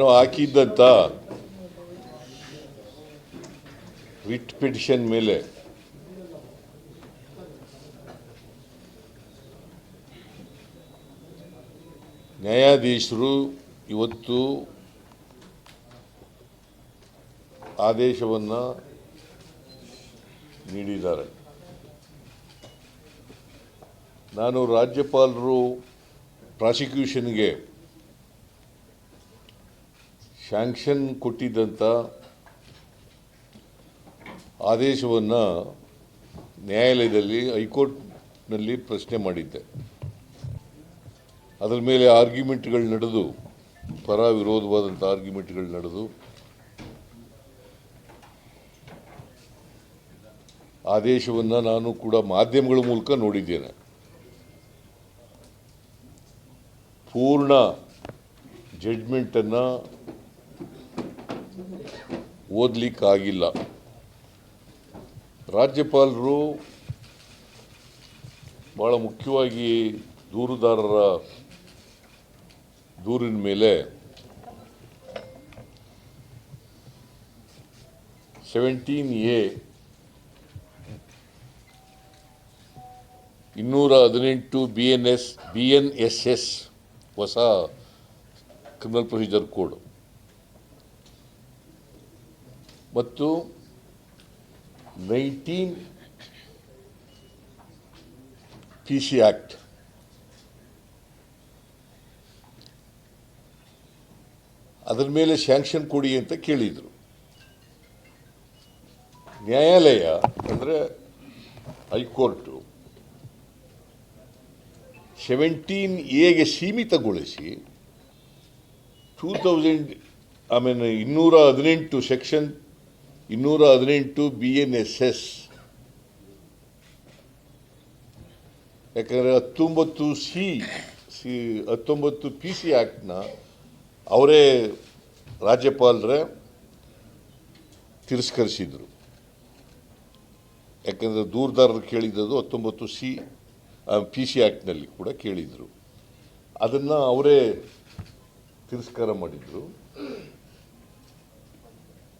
ನಾನು ಹಾಕಿದ್ದಂಥ with petition ಮೇಲೆ. ನ್ಯಾಯಾಧೀಶರು ಇವತ್ತು ಆದೇಶವನ್ನು ನೀಡಿದ್ದಾರೆ. ನಾನು ರಾಜ್ಯಪಾಲರು ಪ್ರಾಸಿಕ್ಯೂಷನ್ಗೆ ಶಾಂಕ್ಷನ್ ಕೊಟ್ಟಿದ್ದಂಥ ಆದೇಶವನ್ನು ನ್ಯಾಯಾಲಯದಲ್ಲಿ ಹೈಕೋರ್ಟ್ನಲ್ಲಿ ಪ್ರಶ್ನೆ ಮಾಡಿದ್ದೆ. ಅದರ ಮೇಲೆ ಆರ್ಗ್ಯುಮೆಂಟ್ಗಳು ನಡೆದು ಪರ ವಿರೋಧವಾದಂಥ ಆರ್ಗ್ಯುಮೆಂಟ್ಗಳು ನಡೆದು, ಆದೇಶವನ್ನು ನಾನು ಕೂಡ ಮಾಧ್ಯಮಗಳ ಮೂಲಕ ನೋಡಿದ್ದೇನೆ. ಪೂರ್ಣ ಜಡ್ಜ್ಮೆಂಟನ್ನು ಓದಲಿಕ್ಕಾಗಿಲ್ಲ. ರಾಜ್ಯಪಾಲರು ಭಾಳ ಮುಖ್ಯವಾಗಿ ದೂರುದಾರರ ದೂರಿನ ಮೇಲೆ ಸೆವೆಂಟೀನ್ ಎ ಇನ್ನೂರ ಹದಿನೆಂಟು B N S, B N S S ಹೊಸ ಕ್ರಿಮಿನಲ್ ಪ್ರೊಸೀಜರ್ ಕೋಡ್ ಮತ್ತು ನೈನ್ಟೀನ್ ಪಿ ಸಿ ಆ್ಯಕ್ಟ್ ಅದರ ಮೇಲೆ ಸ್ಯಾಂಕ್ಷನ್ ಕೊಡಿ ಅಂತ ಕೇಳಿದರು. ನ್ಯಾಯಾಲಯ ಅಂದರೆ ಹೈಕೋರ್ಟು ಸೆವೆಂಟೀನ್ ಎಗೆ ಸೀಮಿತಗೊಳಿಸಿ ಟೂ ತೌಸಂಡ್ ಆಮೇಲೆ ಇನ್ನೂರ ಹದಿನೆಂಟು ಸೆಕ್ಷನ್ ಇನ್ನೂರ ಹದಿನೆಂಟು ಬಿ ಎನ್ ಎಸ್ ಎಸ್ ಯಾಕಂದರೆ ಹತ್ತೊಂಬತ್ತು ಸಿ ಸಿ ಹತ್ತೊಂಬತ್ತು ಪಿ ಸಿ ಆ್ಯಕ್ಟ್ನ ಅವರೇ ರಾಜ್ಯಪಾಲರೇ ತಿರಸ್ಕರಿಸಿದರು. ಯಾಕಂದರೆ ದೂರದಾರರು ಕೇಳಿದ್ದು ಹತ್ತೊಂಬತ್ತು ಸಿ ಪಿ ಸಿ ಆ್ಯಕ್ಟ್ನಲ್ಲಿ ಕೂಡ ಕೇಳಿದರು. ಅದನ್ನು ಅವರೇ ತಿರಸ್ಕಾರ ಮಾಡಿದರು.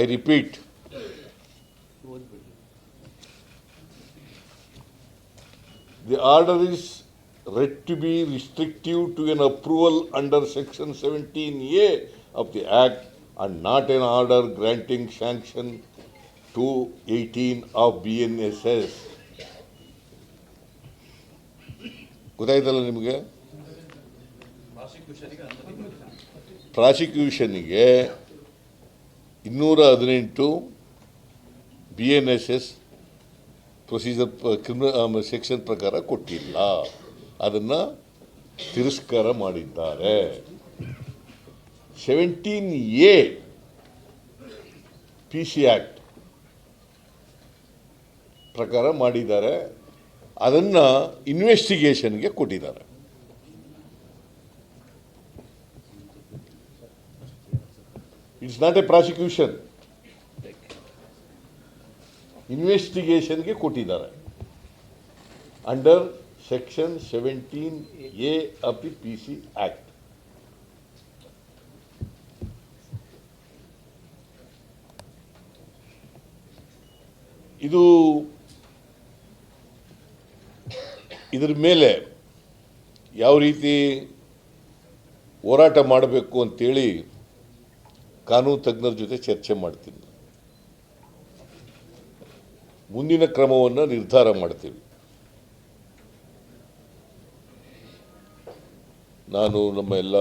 I repeat The order is read to be restrictive to an approval under section 17A of the Act and not an order granting sanction to 18 of BNSS. ಗೊತ್ತಾಯ್ತಲ್ಲ ನಿಮಗೆ ಪ್ರಾಸಿಕ್ಯೂಷನ್ಗೆ ಇನ್ನೂರ ಹದಿನೆಂಟು B N S S procedure criminal section ಪ್ರಕಾರ ಕೊಟ್ಟಿಲ್ಲ. ಅದನ್ನು ತಿರಸ್ಕಾರ ಮಾಡಿದ್ದಾರೆ. Seventeen A P C act ಪ್ರಕಾರ ಮಾಡಿದ್ದಾರೆ. ಅದನ್ನು ಇನ್ವೆಸ್ಟಿಗೇಷನ್ಗೆ ಕೊಟ್ಟಿದ್ದಾರೆ. ಇಟ್ಸ್ ನಾಟ್ ಎ ಪ್ರಾಸಿಕ್ಯೂಷನ್ ಇನ್ವೆಸ್ಟಿಗೇಷನ್ಗೆ ಕೊಟ್ಟಿದ್ದಾರೆ. Under section seventeen A of the P C act ಇದು ಇದರ ಮೇಲೆ ಯಾವ ರೀತಿ ಹೋರಾಟ ಮಾಡಬೇಕು ಅಂತೇಳಿ ಕಾನೂನು ತಜ್ಞರ ಜೊತೆ ಚರ್ಚೆ ಮಾಡ್ತೀನಿ. ಮುಂದಿನ ಕ್ರಮವನ್ನು ನಿರ್ಧಾರ ಮಾಡ್ತೀವಿ. ನಾನು ನಮ್ಮ ಎಲ್ಲ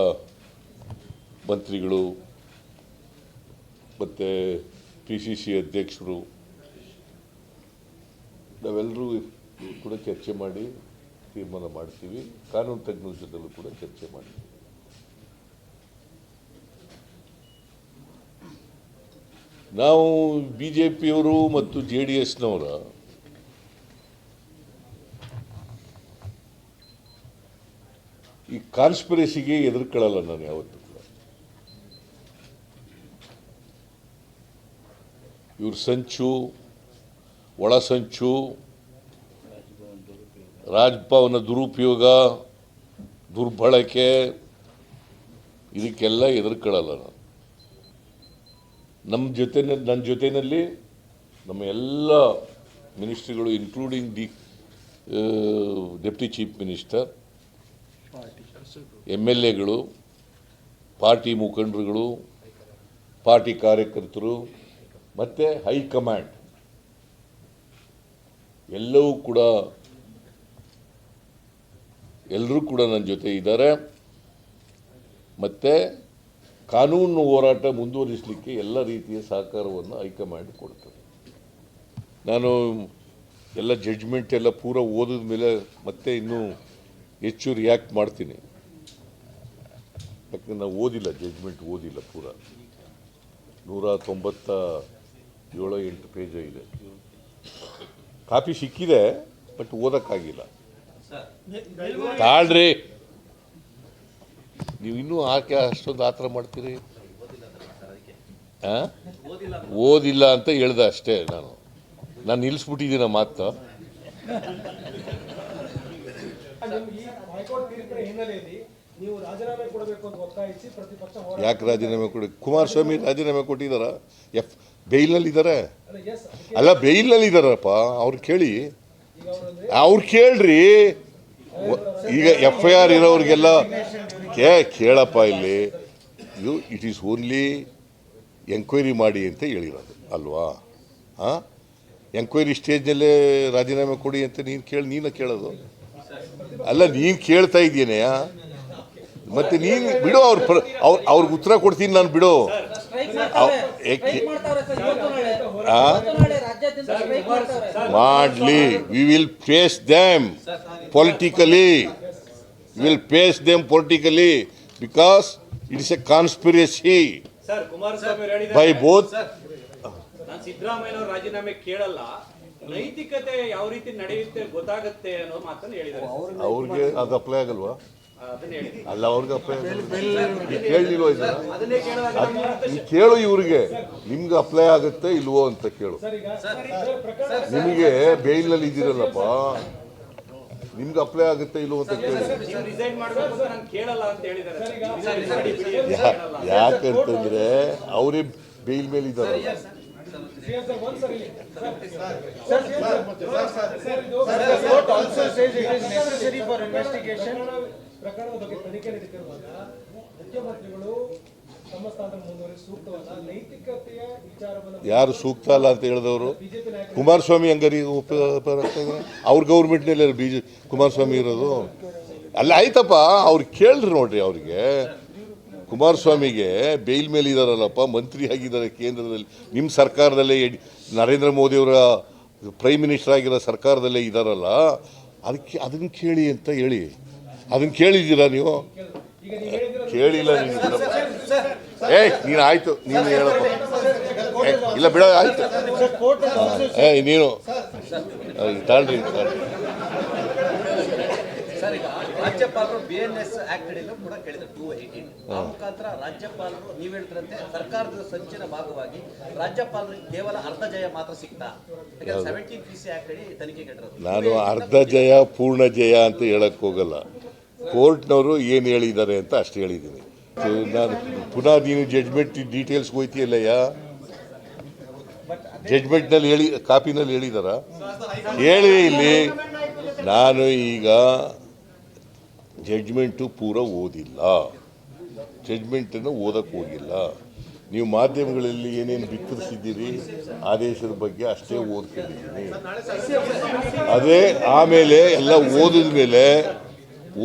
ಮಂತ್ರಿಗಳು ಮತ್ತು ಪಿ ಸಿ ಸಿ ಅಧ್ಯಕ್ಷರು ನಾವೆಲ್ಲರೂ ಕೂಡ ಚರ್ಚೆ ಮಾಡಿ ತೀರ್ಮಾನ ಮಾಡ್ತೀವಿ. ಕಾನೂನು ತಜ್ಞರ ಜೊತೆಲೂ ಕೂಡ ಚರ್ಚೆ ಮಾಡ್ತೀವಿ. ನಾವು ಬಿ ಜೆ ಪಿಯವರು ಮತ್ತು ಜೆ ಡಿ ಎಸ್ನವರ ಈ ಕಾನ್ಸ್ಪಿರಸಿಗೆ ಎದುರ್ಕೊಳ್ಳಲ್ಲ ನಾನು ಯಾವತ್ತು ಇವ್ರ ಸಂಚು, ಒಳ ಸಂಚು, ರಾಜ್ಭವನ ದುರುಪಯೋಗ, ದುರ್ಬಳಕೆ, ಇದಕ್ಕೆಲ್ಲ ಎದುರ್ಕೊಳ್ಳಲ್ಲ ನಾನು. ನಮ್ಮ ಜೊತೆ ನನ್ನ ಜೊತೆಯಲ್ಲಿ ನಮ್ಮ ಎಲ್ಲ ಮಿನಿಸ್ಟ್ರಿಗಳು including the deputy chief minister M L ಎಗಳು ಪಾರ್ಟಿ ಮುಖಂಡರುಗಳು ಪಾರ್ಟಿ ಕಾರ್ಯಕರ್ತರು, ಮತ್ತು ಹೈಕಮಾಂಡ್ ಎಲ್ಲವೂ ಕೂಡ ಎಲ್ಲರೂ ಕೂಡ ನನ್ನ ಜೊತೆ ಇದ್ದಾರೆ. ಮತ್ತು ಕಾನೂನು ಹೋರಾಟ ಮುಂದುವರಿಸಲಿಕ್ಕೆ ಎಲ್ಲ ರೀತಿಯ ಸಹಕಾರವನ್ನು ಹೈಕಮಾಂಡ್ ಕೊಡ್ತದೆ ನಾನು ಎಲ್ಲ ಜಡ್ಜ್ಮೆಂಟ್ ಎಲ್ಲ ಪೂರ ಓದಿದ ಮೇಲೆ ಮತ್ತೆ ಇನ್ನೂ ಹೆಚ್ಚು ರಿಯಾಕ್ಟ್ ಮಾಡ್ತೀನಿ. ಯಾಕಂದ್ರೆ ನಾವು ಓದಿಲ್ಲ ಜಡ್ಜ್ಮೆಂಟ್ ಓದಿಲ್ಲ ಪೂರ. ನೂರ ತೊಂಬತ್ತ ಏಳು ಎಂಟು ಪೇಜ ಇದೆ. ಕಾಪಿ ಸಿಕ್ಕಿದೆ ಬಟ್ ಓದೋಕ್ಕಾಗಿಲ್ಲ. ತಾಳ್ರಿ. ನೀವು ಇನ್ನೂ ಆಕೆ ಅಷ್ಟೊಂದು ಆ ಥರ ಮಾಡ್ತೀರಿ? ಓದಿಲ್ಲ ಅಂತ ಹೇಳ್ದೆ ಅಷ್ಟೇ ನಾನು. ನಾನು ನಿಲ್ಲಿಸ್ಬಿಟ್ಟಿದ್ದೀನ ಮಾತು ಯಾಕೆ ರಾಜೀನಾಮೆ ಕೊಡಿ? ಕುಮಾರಸ್ವಾಮಿ ರಾಜೀನಾಮೆ ಕೊಟ್ಟಿದ್ದಾರ ಎಫ್ ಬೇಯ್ಲಲ್ಲಿದ್ದಾರೆ ಅಲ್ಲ ಇದ್ದಾರಪ್ಪ ಅವ್ರು ಕೇಳಿ. ಅವ್ರು ಕೇಳ್ರಿ. ಈಗ ಎಫ್ ಐ ಆರ್ ಇರೋರಿಗೆಲ್ಲ ಕೇ ಕೇಳಪ್ಪ ಇಲ್ಲಿ. ಇದು ಇಟ್ ಈಸ್ ಓನ್ಲಿ ಎಂಕ್ವೈರಿ ಮಾಡಿ ಅಂತ ಹೇಳಿರೋದು ಅಲ್ವಾ? ಹಾಂ ಎಂಕ್ವೈರಿ ಸ್ಟೇಜ್ನಲ್ಲೇ ರಾಜೀನಾಮೆ ಕೊಡಿ ಅಂತ ನೀನು ಕೇಳಿ ನೀನು ಕೇಳೋದು? ಅಲ್ಲ ನೀನು ಕೇಳ್ತಾ ಇದ್ದೀನಿ ಮತ್ತೆ ನೀನು ಬಿಡು ಅವ್ರ ಅವ್ರ ಅವ್ರಿಗೆ ಉತ್ತರ ಕೊಡ್ತೀನಿ ನಾನು ಬಿಡು. ಮಾಡಲಿ we will face them politically will face them politically because it's a conspiracy sir Kumaraswamy ಅವರು ಬೈ ಹೇಳಿದ್ದಾರೆ ಬೋತ್ ನಾನು ರಾಜೀನಾಮೆ ಕೇಳಲ್ಲ ನೈತಿಕತೆ ಯಾವ ರೀತಿ ನಡೆಯುತ್ತೆ ಗೊತ್ತಾಗುತ್ತೆ ಅನ್ನೋ ಮಾತನ್ನು ಹೇಳಿದ್ದಾರೆ ಸರ್. ಅವ್ರಿಗೆ ಅದು ಅಪ್ಲೈ ಆಗಲ್ವಾ ಅದನ್ನ ಅಲ್ಲ ಅವ್ರಿಗೆ ಅಪ್ಲೈ ಕೇಳಲಿಲ್ವ ಇದನ್ನ ಅದನ್ನೇ ಕೇಳಿದಾಗ ಕೇಳು ಇವ್ರಿಗೆ ನಿಮ್ಗೆ ಅಪ್ಲೈ ಆಗುತ್ತೆ ಇಲ್ವೋ ಅಂತ ಕೇಳು ಸರ್ ಸರ್ ನಿಮಗೆ ಬೇಯ್ಲಲ್ಲಿ ಇದ್ದೀರಲ್ಲಪ್ಪ ನಿಮ್ಗೆ ಅಪ್ಲೈ ಆಗುತ್ತೆ ಇಲ್ಲೋ ಅಂತ ಕೇಳಿ. ಯಾಕಂತಂದ್ರೆ ಅವರೇ ಬೇಲ್ ಮೇಲೆ ಇದ್ದಾರೆ ಪ್ರಕರಣದ ಬಗ್ಗೆ ತನಿಖೆ ನಡೆಸಿರುವಾಗ ಮುಖ್ಯಮಂತ್ರಿಗಳು ಯಾರು ಸೂಕ್ತ ಅಲ್ಲ ಅಂತ ಹೇಳಿದವರು? ಕುಮಾರಸ್ವಾಮಿ ಹಂಗರಿ ಹಂಗಾರಿ ಅವ್ರ ಗೌರ್ಮೆಂಟ್ನಲ್ಲಿ ಬಿ ಜೆ ಕುಮಾರಸ್ವಾಮಿ ಇರೋದು. ಅಲ್ಲ ಆಯ್ತಪ್ಪ ಅವ್ರು ಕೇಳ್ರಿ ನೋಡ್ರಿ ಅವ್ರಿಗೆ. ಕುಮಾರಸ್ವಾಮಿಗೆ ಬೇಲ್ ಮೇಲೆ ಇದಾರಲ್ಲಪ್ಪ ಮಂತ್ರಿ ಆಗಿದ್ದಾರೆ ಕೇಂದ್ರದಲ್ಲಿ. ನಿಮ್ಮ ಸರ್ಕಾರದಲ್ಲೇ ನರೇಂದ್ರ ನರೇಂದ್ರ ಮೋದಿಯವರ ಪ್ರೈಮ್ ಮಿನಿಸ್ಟರ್ ಆಗಿರೋ ಸರ್ಕಾರದಲ್ಲೇ ಇದ್ದಾರಲ್ಲ ಅದಕ್ಕೆ ಅದನ್ನು ಕೇಳಿ ಅಂತ ಹೇಳಿ. ಅದನ್ನು ಕೇಳಿದ್ದೀರಾ ನೀವು? ಕೇಳಿಲ್ಲ ನೀನು ಏಯ್ ನೀನು ಆಯ್ತು ನೀನು ಹೇಳಪ್ಪ ಏ, ಇಲ್ಲ ಬಿಡ ಆಯ್ತು ಏಯ್ ನೀನು ತಾಳ್ರಿ ತಾಳ್ರಿ ಸರ್ ಈಗ ರಾಜ್ಯಪಾಲರು ಬಿ ಎನ್ ಎಸ್ ಆಕ್ಟ್ ಅಡಿಯಲ್ಲೂ ಕೂಡ ಕೇಳಿದ್ರು ಟೂ ಏಯ್ಟೀನ್ ಆ ಮುಖಾಂತರ ರಾಜ್ಯಪಾಲರು ನೀವು ಹೇಳ್ತಿರಂತೆ ಸರ್ಕಾರದ ಸಂಚಿನ ಭಾಗವಾಗಿ ರಾಜ್ಯಪಾಲರಿಗೆ ಕೇವಲ ಅರ್ಧ ಜಯ ಮಾತ್ರ ಸಿಗ್ತಾ ಸೆವೆಂಟೀನ್ ಪಿ ಸಿ ಆಕ್ಟ್ ಅಡಿ ತನಿಖೆ ನಾನು ಅರ್ಧ ಜಯ ಪೂರ್ಣ ಜಯ ಅಂತ ಹೇಳಕ್ ಹೋಗಲ್ಲ ಕೋರ್ಟ್ನವರು ಏನು ಹೇಳಿದ್ದಾರೆ ಅಂತ ಅಷ್ಟು ಹೇಳಿದ್ದೀನಿ. ನಾನು ಪುನಃ ನೀನು ಜಡ್ಜ್ಮೆಂಟ್ ಡೀಟೇಲ್ಸ್ ಹೋಯ್ತೀಯಲ್ಲಯ್ಯ? ಜಡ್ಜ್ಮೆಂಟ್ನಲ್ಲಿ ಹೇಳಿ, ಕಾಪಿನಲ್ಲಿ ಹೇಳಿದಾರ? ಹೇಳಿ ಇಲ್ಲಿ. ನಾನು ಈಗ ಜಡ್ಜ್ಮೆಂಟು ಪೂರ ಓದಿಲ್ಲ. ಜಡ್ಜ್ಮೆಂಟನ್ನು ಓದಕ್ಕೆ ಹೋಗಿಲ್ಲ. ನೀವು ಮಾಧ್ಯಮಗಳಲ್ಲಿ ಏನೇನು ಬಿತ್ತರಿಸಿದ್ದೀರಿ, ಆದೇಶದ ಬಗ್ಗೆ ಅಷ್ಟೇ ಓದ್ಕೊಂಡಿದ್ದೀನಿ. ಅದೇ ಆಮೇಲೆ ಎಲ್ಲ ಓದಿದ ಮೇಲೆ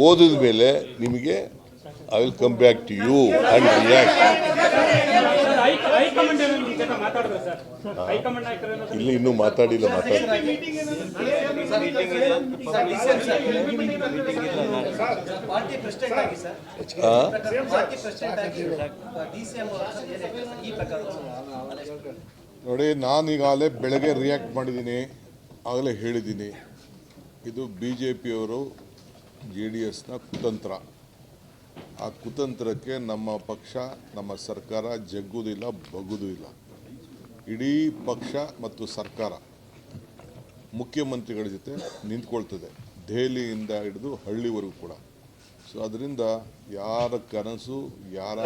ಓದಿದ ಮೇಲೆ ನಿಮಗೆ I will come back to you and react ಇಲ್ಲಿ ಇನ್ನೂ ಮಾತಾಡಿಲ್ಲ ನೋಡಿ ನಾನು ಈಗಾಗಲೇ ಬೆಳಗ್ಗೆ ರಿಯಾಕ್ಟ್ ಮಾಡಿದ್ದೀನಿ, ಆಗಲೇ ಹೇಳಿದ್ದೀನಿ. ಇದು ಬಿ ಜೆ ಪಿಯವರು ಜೆ ಡಿ ಎಸ್ನ ಕುತಂತ್ರ. ಆ ಕುತಂತ್ರಕ್ಕೆ ನಮ್ಮ ಪಕ್ಷ, ನಮ್ಮ ಸರ್ಕಾರ ಜಗ್ಗುವುದಿಲ್ಲ ಬಗ್ಗುವುದೂ ಇಲ್ಲ ಇಡೀ ಪಕ್ಷ ಮತ್ತು ಸರ್ಕಾರ ಮುಖ್ಯಮಂತ್ರಿಗಳ ಜೊತೆ ನಿಂತ್ಕೊಳ್ತದೆ. ದೆಹಲಿಯಿಂದ ಹಿಡಿದು ಹಳ್ಳಿವರೆಗೂ ಕೂಡ. ಸೊ ಅದರಿಂದ ಯಾರ ಕನಸು ಯಾರ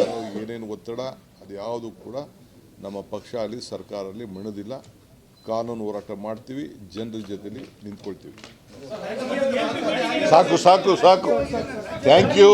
ಏನೇನು ಒತ್ತಡ, ಅದು ಯಾವುದು ಕೂಡ ನಮ್ಮ ಪಕ್ಷ ಅಲ್ಲಿ, ಸರ್ಕಾರ ಅಲ್ಲಿ ಮಣದಿಲ್ಲ. ಕಾನೂನು ಹೋರಾಟ ಮಾಡ್ತೀವಿ, ಜನರ ಜೊತೆಲಿ ನಿಂತ್ಕೊಳ್ತೀವಿ. ಸಾಕು ಸಾಕು ಸಾಕು. Thank you